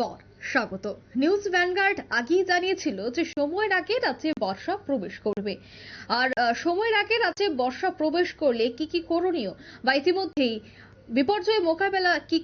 পর। স্বাগত। News vanguard আগেই জানিয়েছিল যে, সময়ের আগে রাজ্যে বর্ষা প্রবেশ করবে। আর সময়ের আগে রাজ্যে বর্ষা প্রবেশ করলে কি কি করণীয়? বা ইতিমধ্যেই বিপর্যয় মোকাবেলা কি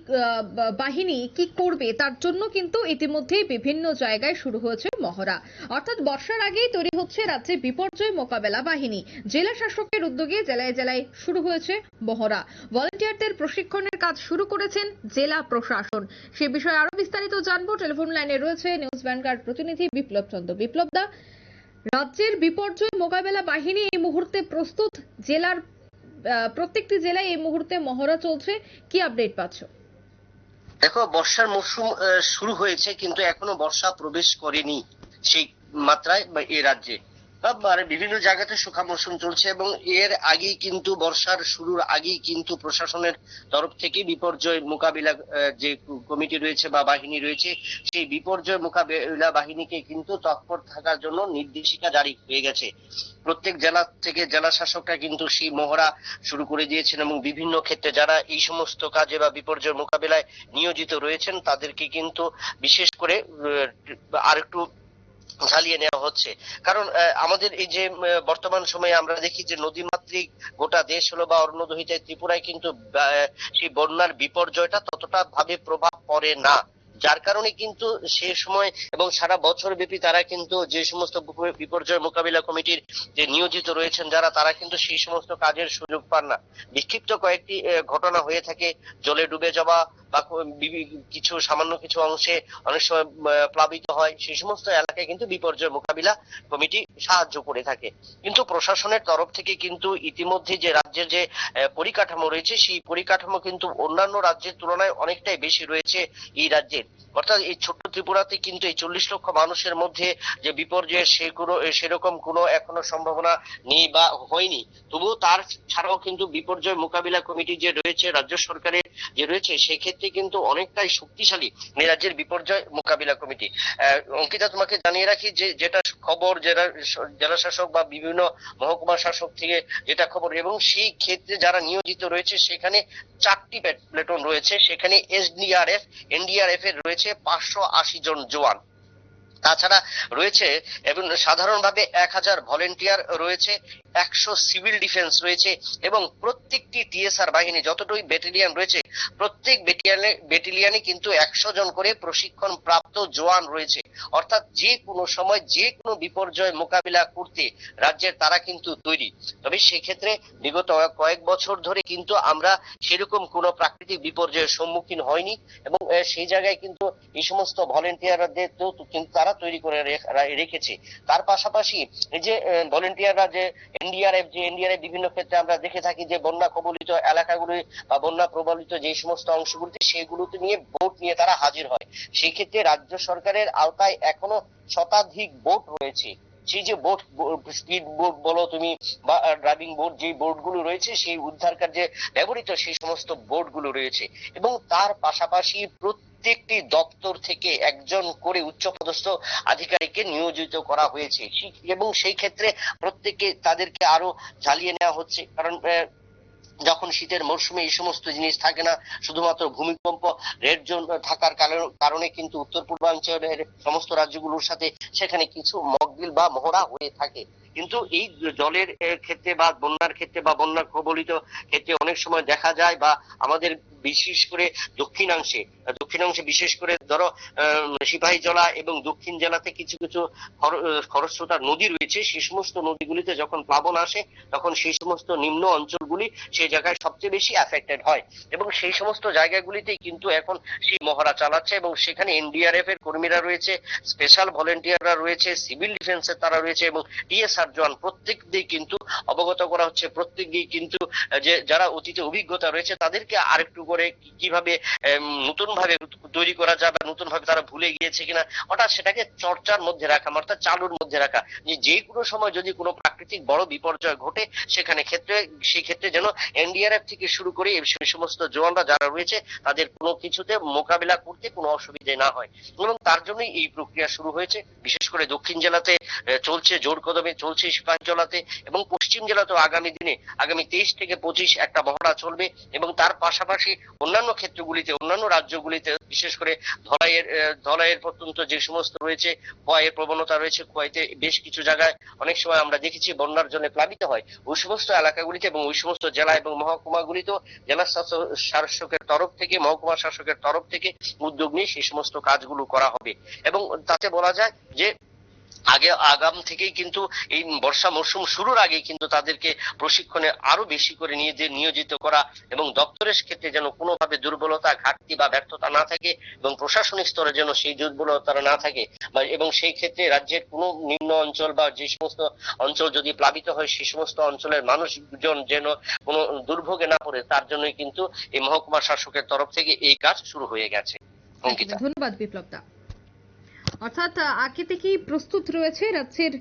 বাহিনী কি করবে, তার জন্য কিন্তু ইতিমধ্যেই বিভিন্ন জায়গায় শুরু হয়েছে মহড়া। অর্থাৎ বর্ষার আগেই তৈরি হচ্ছে রাজ্যে বিপর্যয় মোকাবেলা বাহিনী। জেলা শাসকের উদ্যোগে জেলায় জেলায় শুরু হয়েছে মহড়া। ভলান্টিয়ারদের প্রশিক্ষণের কাজ শুরু করেছেন জেলা প্রশাসন। সে বিষয়ে আরও বিস্তারিত জানব। টেলিফোন লাইনে রয়েছে নিউজ ভ্যানগার্ড প্রতিনিধি বিপ্লব চন্দ্র। বিপ্লব দা, রাজ্যের বিপর্যয় মোকাবেলা বাহিনী এই মুহূর্তে প্রস্তুত? জেলার প্রত্যেকটি জেলায় এই মুহূর্তে মহড়া চলছে। কি আপডেট পাচ্ছ? দেখো বর্ষার আহ, শুরু হয়েছে কিন্তু এখনও বর্ষা প্রবেশ করেনি সেই মাত্রায় বা এ রাজ্যে। আর বিভিন্ন জায়গাতে শুখা মৌসুম চলছে এবং এর আগেই কিন্তু, বর্ষার শুরুর আগেই কিন্তু প্রশাসনের তরফ থেকে বিপর্যয় মোকাবিলা যে কমিটি রয়েছে বা বাহিনী রয়েছে, সেই বিপর্যয় মোকাবিলা বাহিনীকে কিন্তু তৎপর থাকার জন্য নির্দেশিকা জারি হয়ে গেছে। প্রত্যেক জেলা থেকে জেলা শাসকরা কিন্তু সেই মহড়া শুরু করে দিয়েছেন এবং বিভিন্ন ক্ষেত্রে যারা এই সমস্ত কাজে বা বিপর্যয় মোকাবিলায় নিয়োজিত রয়েছেন, তাদেরকে কিন্তু বিশেষ করে আর একটু ঝালিয়ে নেওয়া হচ্ছে। কারণ আমাদের এই যে বর্তমান সময়ে আমরা দেখি যে নদীমাতৃক গোটা দেশ হলো বা অরণ্যদহিতায় ত্রিপুরায় কিন্তু সেই বন্যার বিপর্যয়টা ততটা ভাবে প্রভাব পড়ে না। যার কারণে কিন্তু সে সময় এবং সারা বছর ব্যাপী তারা কিন্তু যে সমস্ত বিপ- বিপর্যয় মোকাবিলা কমিটির যে নিয়োজিত রয়েছেন যারা, তারা কিন্তু সেই সমস্ত কাজের সুযোগ পান না। বিক্ষিপ্ত কয়েকটি ঘটনা হয়ে থাকে। জলে ডুবে যাওয়া বা কিছু সামান্য কিছু অংশে অনেক সময় প্লাবিত হয়, সেই সমস্ত এলাকায় কিন্তু বিপর্যয় মোকাবিলা কমিটি সাহায্য করে থাকে। কিন্তু প্রশাসনের তরফ থেকে কিন্তু ইতিমধ্যে যে রাজ্যের যে পরিকাঠামো রয়েছে, সেই পরিকাঠামো কিন্তু অন্যান্য রাজ্যের তুলনায় অনেকটাই বেশি রয়েছে এই রাজ্যের। অর্থাৎ এই ছোট্ট ত্রিপুরাতে কিন্তু এই চল্লিশ লক্ষ মানুষের মধ্যে যে বিপর্যয়ের সে কোনো সেরকম কোনো এখনও সম্ভাবনা নেই বা হয়নি। তবুও তার ছাড়াও কিন্তু বিপর্যয় মোকাবিলা কমিটি যে রয়েছে, রাজ্য সরকারের যে রয়েছে, সেক্ষেত্রে কিন্তু অনেকটাই শক্তিশালী রাজ্যের বিপর্যয় মোকাবিলা কমিটি। অঙ্কিতা, তোমাকে জানিয়ে রাখি যে, যেটা খবর জেলা জেলা শাসক বা বিভিন্ন মহকুমা শাসক থেকে যেটা খবর, এবং সেই ক্ষেত্রে যারা নিয়োজিত রয়েছে, সেখানে চারটি প্লেটন রয়েছে। সেখানে এসডিআরএফ এনডিআরএফ এর রয়েছে পাঁচশো আশি জন জওয়ান। তাছাড়া রয়েছে এবং সাধারণভাবে এক হাজার ভলেন্টিয়ার রয়েছে, একশো সিভিল ডিফেন্স রয়েছে এবং প্রত্যেকটি টিএসআর বাহিনী যতটুকু ব্যাটালিয়ান রয়েছে, প্রত্যেক ব্যাটালিয়ানে ব্যাটালিয়ানে কিন্তু একশো জন করে প্রশিক্ষণ প্রাপ্ত জওয়ান রয়েছে। অর্থাৎ যে কোনো সময় যে কোনো বিপর্যয় মোকাবিলা করতে রাজ্যের তারা কিন্তু তৈরি। তবে সেক্ষেত্রে বিগত কয়েক বছর ধরে কিন্তু আমরা সেরকম কোনো প্রাকৃতিক বিপর্যয়ের সম্মুখীন হয়নি এবং সেই জায়গায় কিন্তু এই সমস্ত ভলেন্টিয়ারদের কিন্তু তারা তৈরি করে রেখ- রেখেছে। তার পাশাপাশি এই যে ভলেন্টিয়াররা যে এনডিআরএফ যে এনডিআরএফ বিভিন্ন ক্ষেত্রে আমরা দেখে থাকি যে বন্যা কবলিত এলাকাগুলি বা বন্যা প্রবলিত যে সমস্ত অংশগুলিতে সেগুলোতে নিয়ে বোট নিয়ে তারা হাজির হয়। সেই ক্ষেত্রে রাজ্য সরকারের আওতায় এখনও শতাধিক বোট রয়েছে। সেই যে বোট স্পিড বোট বলো তুমি বা ড্রাইভিং বোট যে বোটগুলো রয়েছে, সেই উদ্ধার কার্যে ব্যবহৃত সেই সমস্ত বোটগুলো রয়েছে। এবং তার পাশাপাশি প্রত্যেকটি দপ্তর থেকে একজন করে উচ্চপদস্থ আধিকারিককে নিয়োজিত করা হয়েছে। এবং সেই ক্ষেত্রে প্রত্যেককে তাদেরকে আরও ঝালিয়ে নেওয়া হচ্ছে। কারণ যখন শীতের মরশুমে এই সমস্ত জিনিস থাকে না, শুধুমাত্র ভূমিকম্প রেড জোন থাকার কারণ- কিন্তু উত্তর পূর্বাঞ্চলের সমস্ত রাজ্যগুলোর সাথে সেখানে কিছু মকবিল বা মহড়া হয়ে থাকে। কিন্তু এই জলের ক্ষেত্রে বা বন্যার ক্ষেত্রে বা বন্যা কবলিত ক্ষেত্রে অনেক সময় দেখা যায় বা আমাদের বিশেষ করে দক্ষিণাংশে দক্ষিণাংশে বিশেষ করে ধরো সিপাহী জলা এবং দক্ষিণ জেলাতে কিছু কিছু খর- খরস্রোতা নদী রয়েছে সেই সমস্ত নদীগুলিতে যখন প্লাবন আসে, তখন সেই সমস্ত নিম্ন অঞ্চলগুলি সেই জায়গায় সবচেয়ে বেশি অ্যাফেক্টেড হয়। এবং সেই সমস্ত জায়গাগুলিতেই কিন্তু এখন সেই মহড়া চালাচ্ছে এবং সেখানে এনডিআরএফ এর কর্মীরা রয়েছে স্পেশাল ভলেন্টিয়াররা রয়েছে সিভিল ডিফেন্সের তারা রয়েছে এবং টিএসআর জওয়ান প্রত্যেক দিয়ে কিন্তু অবগত করা হচ্ছে, প্রত্যেক দিয়ে কিন্তু যে যারা অতীতে অভিজ্ঞতা রয়েছে তাদেরকে আরেকটু করে কীভাবে নতুন ভাবে তৈরি করা যায় বা নতুন ভাবে তারা ভুলে গিয়েছে কিনা অর্থাৎ সেটাকে চর্চার মধ্যে রাখা অর্থাৎ চালুর মধ্যে রাখা। যে যে কোনো সময় যদি কোনো প্রাকৃতিক বড় বিপর্যয় ঘটে, সেখানে ক্ষেত্রে, সেই ক্ষেত্রে যেন এনডিআরএফ থেকে শুরু করে সেই সমস্ত জওয়ানরা যারা রয়েছে, তাদের কোনো কিছুতে মোকাবিলা করতে কোনো অসুবিধে না হয়। এবং তার জন্যই এই প্রক্রিয়া শুরু হয়েছে। বিশেষ করে দক্ষিণ জেলাতে চলছে জোর কদমে, চলছে সিপাহীজলাতে এবং পশ্চিম পশ্চিম জেলাতেও আগামী দিনে আগামী তেইশ থেকে পঁচিশ একটা মহড়া চলবে এবং তার পাশাপাশি অন্যান্য ক্ষেত্রগুলিতে, অন্যান্য রাজ্যগুলিতে বিশেষ করে ধলাইয়ের ধলাইয়ের প্রত্যন্ত যে সমস্ত রয়েছে, খোয়াইয়ের প্রবণতা রয়েছে, খোয়াইতে বেশ কিছু জায়গায় অনেক সময় আমরা দেখেছি বন্যার জন্য প্লাবিত হয়। ওই সমস্ত এলাকাগুলিতে এবং ওই সমস্ত জেলা এবং মহকুমাগুলিতেও জেলা শাসকের তরফ থেকে, মহকুমা শাসকের তরফ থেকে উদ্যোগ নিয়ে সেই সমস্ত কাজগুলো করা হবে। এবং তাতে বলা যায় যে আগে আগাম থেকেই কিন্তু এই বর্ষা মরশুম শুরুর আগে কিন্তু তাদেরকে প্রশিক্ষণে আরও বেশি করে নিয়ে নিয়োজিত করা এবং দপ্তরের ক্ষেত্রে যেন কোনোভাবে দুর্বলতা, ঘাটতি বা ব্যর্থতা না থাকে এবং প্রশাসনিক স্তরে যেন সেই দুর্বলতা না থাকে এবং সেই ক্ষেত্রে রাজ্যের কোনো নিম্ন অঞ্চল বা যে সমস্ত অঞ্চল যদি প্লাবিত হয়, সেই সমস্ত অঞ্চলের মানুষজন যেন কোনো দুর্ভোগে না পড়ে, তার জন্যই কিন্তু এই মহকুমা শাসকের তরফ থেকে এই কাজ শুরু হয়ে গেছে। অঙ্কিতা। ধন্যবাদ বিপ্লব দা অর্থাৎ আগে থেকেই প্রস্তুত রয়েছে রাজ্যের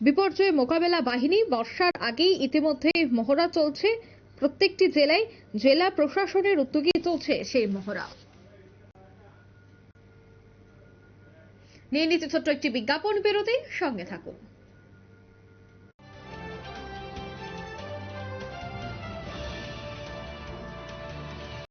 বিপর্যয় মোকাবেলা বাহিনী। বর্ষার আগেই ইতিমধ্যে মহড়া চলছে প্রত্যেকটি জেলায়। জেলা প্রশাসনের উদ্যোগে চলছে সেই মহড়া। নিয়ে নিতে ছোট্ট একটি বিজ্ঞাপন বেরোতে। সঙ্গে থাকুন।